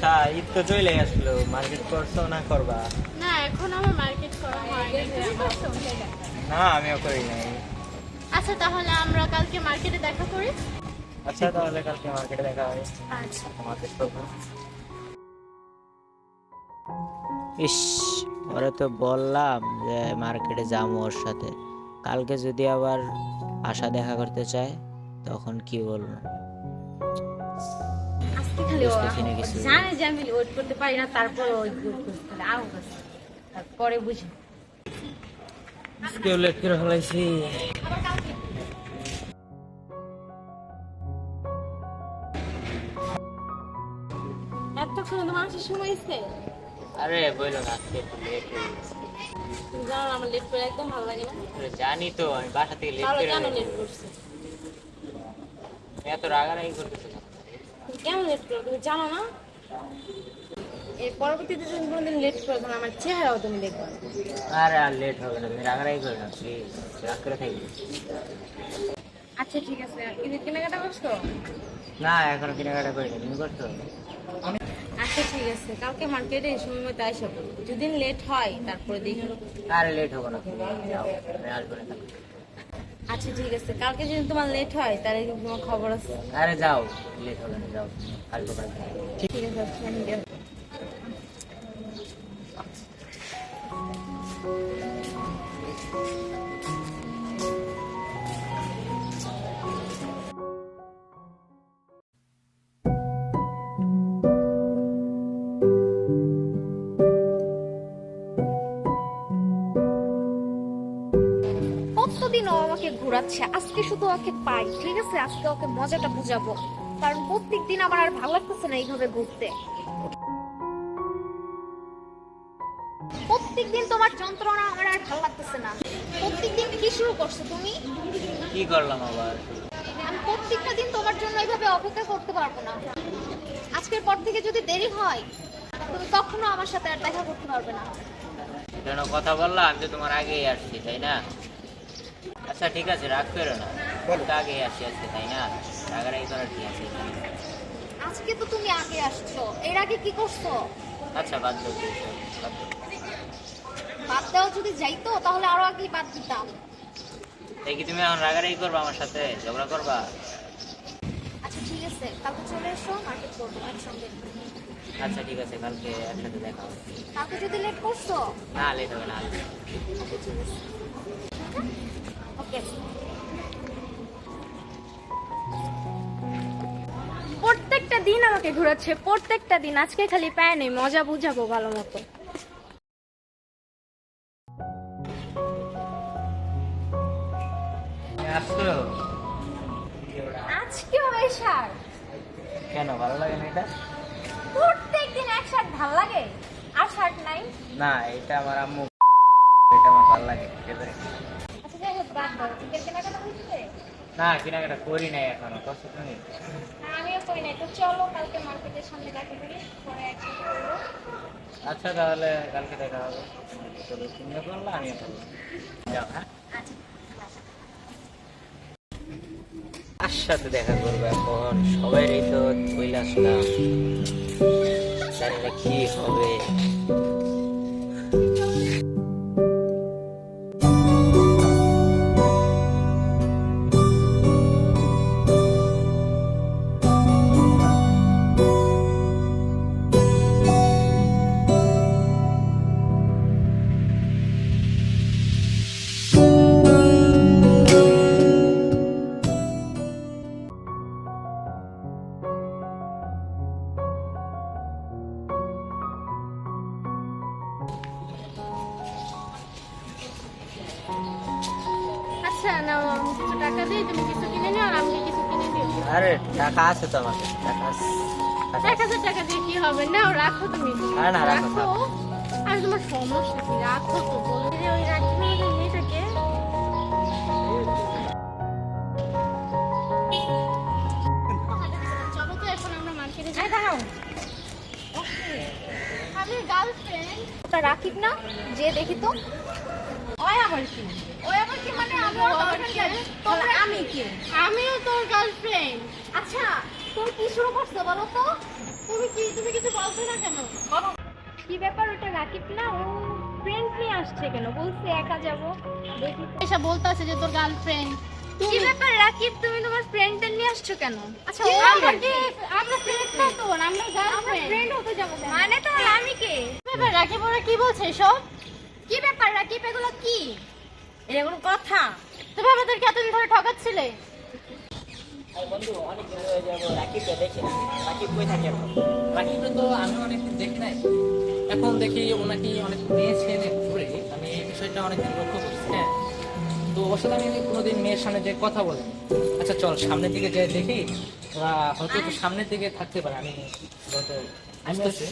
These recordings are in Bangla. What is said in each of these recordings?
আচ্ছা ঈদ তো চলে আসলো মার্কেট করছ না করবা? না এখন আমার মার্কেট করা হয়নি তুমি করছ? না আমিও করি নাই। আচ্ছা তাহলে আমরা কালকে মার্কেটে দেখা করি। আচ্ছা তাহলে কালকে মার্কেটে দেখা হয় আচ্ছা। মার্কেট করব ইস ওরা তো বললাম যে মার্কেটে যাব ওর সাথে। কালকে যদি আবার আশা দেখা করতে চায় তখন কি বলব? বুঝতেছি না কিছু। জানে যে আমি ওয়েট করতে পারি না তারপর আরও তারপরে বুঝি। আজকে লেট করে ফেলাইছি। এতক্ষণ তোমার সময় আরে বলল না আজকে একটু লেট হয়ে গেছে। তুমি জানো আমার লেট করে একদম ভালো লাগে না। জানি তো আমি বাসা থেকে লেট তাহলে করে কেন বের লেট হই। এত রাগারাগি করতেছে কেন? লেট করো তুমি জানো না এর পরবর্তীতে তুমি কোনোদিন লেট করবে না আমার চেহারাও তুমি দেখবে। আরে আর লেট হবে না তুমি রাগারাগি করো না প্লিজ রাগ করে থাকবে আচ্ছা ঠিক আছে ঈদের কেনাকাটা করছ না এখনও কেনাকাটা করিনি তুমি করছ আচ্ছা ঠিক আছে কালকে মার্কেটে এই সময় মতো পড়ো। যদি লেট হয় তারপরে দেখি আরে লেট হবে না তুমি যাও আমি আসব না। আচ্ছা ঠিক আছে। কালকে যদি তোমার লেট হয় তাহলে কিন্তু তোমার খবর আছে। আরে যাও লেট হবে না যাও কালকে ঠিক আছে কতদিন ও আমাকে ঘোরাচ্ছে। আজকে শুধু ওকে পাই ঠিক আছে? আজকে ওকে মজাটা বুঝাবো। কারণ প্রত্যেক দিন আমার আর ভালো লাগতেছে না এইভাবে ঘুরতে। প্রত্যেক দিন তোমার যন্ত্রণা আমার আর ভালো লাগতেছে না। কি শুরু করছ তুমি? কি করলাম আবার? আমি প্রত্যেকটা দিন তোমার জন্য এইভাবে অপেক্ষা করতে পারব না। আজকের পর থেকে যদি দেরি হয় তুমি কখনো আমার সাথে আর দেখা করতে পারবে না। কেন কথা বললাম আমি তো তোমার আগেই আসছি তাই না? আচ্ছা ঠিক আছে রাগ করো না। আগেই আসি আজকে তাই না? রাগারাগি করার কি আছে? আজকে তো তুমি আগে আসছো। এর আগে কি করছ? আচ্ছা বাদ দাও বাদ দাও। দেওয়া যদি যাইতো তাহলে আরও আগে বাদ দিতাম। এই কি তুমি এখন রাগারাগি করবা আমার সাথে? ঝগড়া করবা? আচ্ছা ঠিক আছে। কালকে চলে এসো মার্কেট করব একসঙ্গে। আচ্ছা ঠিক আছে কালকে একসাথে দেখা হবে। কালকে যদি লেট করছ? না লেট হবে না আচ্ছা ঠিক আছে। প্রত্যেকটা দিন আমাকে ঘোরাচ্ছে প্রত্যেকটা দিন। আজকে খালি পায় নেই মজা বুঝাবো ভালো মতো। আজকেও এই শার্ট? কেন ভালো লাগে না এটা? এক শার্ট ভালো লাগে? আর শার্ট নাই? না এটা আমার আম্মু এটা আমার ভালো লাগে না কেনাকাটা করি নাই এখনও কষ্ট তুমি আমিও করি নাই। তো চলো কালকে মার্কেটের সামনে দেখা করি পরে একসাথে করব। আচ্ছা তাহলে কালকে দেখা হবে। চলো তুমিও করলা আমিও যাও হ্যাঁ? সাথে দেখা করব এখন? সবাই তো চলে আসলাম জানি না কি হবে। আচ্ছা নাও কিছু টাকা দিই তুমি কিছু কিনে নিও আর আমি কিছু কিনে দিও আরে টাকা আছে তো আমাকে টাকা আছে। টাকা এক হাজার টাকা দিয়ে কি হবে? নাও রাখো তুমি। না, না, রাখো, আর তোমার সমস্যা কি? রাখো তো বলে যে ওই রাখি না ওই চলো তো এখন আমরা মার্কেটে যাই। দাঁড়াও। আমি গার্লফ্রেন্ড রাখিব না? যে দেখি তো। ওই আবার কি ওই আবার কি মানে আমি ওর গার্লফ্রেন্ড তাহলে আমি কি? আমিও তোর গার্লফ্রেন্ড আচ্ছা তুমি কি শুরু করছ বলো তো? তুমি কি তুমি কিছু বলছো না কেন? কি ব্যাপার ওটা রাকিব না? ও ফ্রেন্ড নিয়ে আসছে কেন? বলছে একা যাব। দেখি তো। এসব যে তোর গার্লফ্রেন্ড কি ব্যাপার রাকিব তুমি তোমার ফ্রেন্ডদের নিয়ে আসছো কেন? আচ্ছা আমরা ফ্রেন্ড না তো আমরা গার্লফ্রেন্ড ফ্রেন্ড হতে যাব মানে তোমার আমি কে ব্যাপার রাকিব ওরা কি বলছে এসব? কি ব্যাপার রাকিব? এগুলো কি? এটা কোনো কথা। তুমি আমাদেরকে এতদিন ধরে ঠকাচ্ছিলে? বন্ধু অনেক দিন হয়ে যাব রাকিবকে দেখি না। রাকিব কই থাকে এখন? রাকিবকে তো আমি অনেকদিন দেখি নাই। এখন দেখি ওনাকে অনেক মেয়ে ছেলে ঘুরে। আমি এই বিষয়টা অনেকদিন লক্ষ্য করছি হ্যাঁ? তো ওর সাথে আমি কোনোদিন মেয়ের সামনে যে কথা বলি আচ্ছা চল সামনের দিকে যাই দেখি। ওরা হয়তো একটু সামনের দিকে থাকতে পারে আমি হয়তো আমিও বুঝতেছি।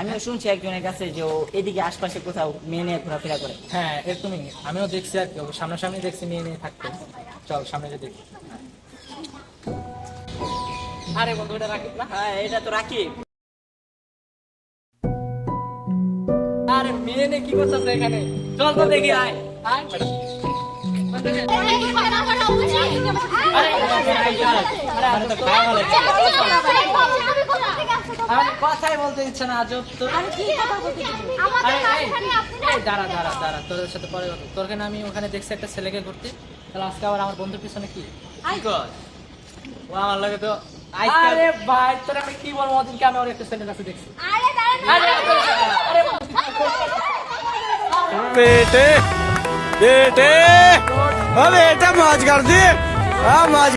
আমিও শুনছি একজনের কাছে যে ও এদিকে আশপাশে কোথাও মেয়ে নিয়ে ঘোরাফেরা করে। হ্যাঁ এরকমই। আমিও দেখছি আর কি। সামনাসামনি দেখছি মেয়ে নিয়ে থাকতে। চল সামনে যে দেখি। আরে বন্ধু এটা রাকিব না? হ্যাঁ এটা তো রাকিব। আরে মেয়ে নিয়ে কি করতেছে এখানে? চল তো দেখি আয়। আয়। কথাই বলতে দিচ্ছে না আজব তো দাঁড়া দাঁড়া দাঁড়া তোর সাথে পরে তোর কেন আমি ওখানে দেখছি একটা ছেলেকে ঘুরতে তাহলে আজকে আবার আমার বন্ধুর পিছনে কি ও আমার লাগে তো আরে ভাই তোর আমি কি বলব ওদিনকে আমি ওর একটা ছেলের কাছে দেখছি বেটে বেটে আরে এটা মাছ কাটছি হ্যাঁ মাছ